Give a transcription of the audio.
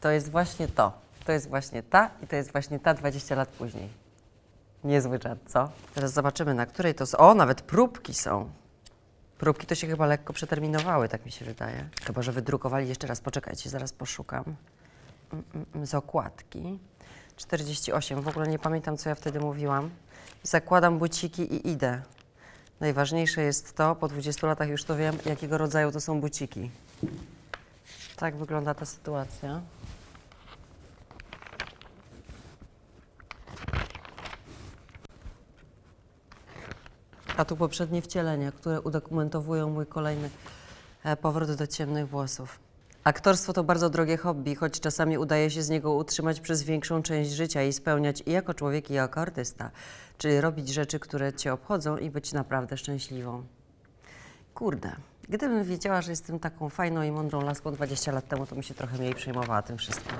To jest właśnie to. To jest właśnie ta i to jest właśnie ta 20 lat później. Niezły czat, co? Teraz zobaczymy, na której to... s- O, nawet próbki są. Próbki to się chyba lekko przeterminowały, tak mi się wydaje. Chyba, że wydrukowali jeszcze raz. Poczekajcie, zaraz poszukam. Mm, mm, mm, Z okładki. 48. W ogóle nie pamiętam, co ja wtedy mówiłam. Zakładam buciki i idę. Najważniejsze jest to, po 20 latach już to wiem, jakiego rodzaju to są buciki. Tak wygląda ta sytuacja. A tu poprzednie wcielenia, które udokumentowują mój kolejny e, powrót do ciemnych włosów. Aktorstwo to bardzo drogie hobby, choć czasami udaje się z niego utrzymać przez większą część życia i spełniać i jako człowiek, i jako artysta. Czyli robić rzeczy, które cię obchodzą i być naprawdę szczęśliwą. Kurde, gdybym wiedziała, że jestem taką fajną i mądrą laską 20 lat temu, to bym się trochę mniej przejmowała tym wszystkim.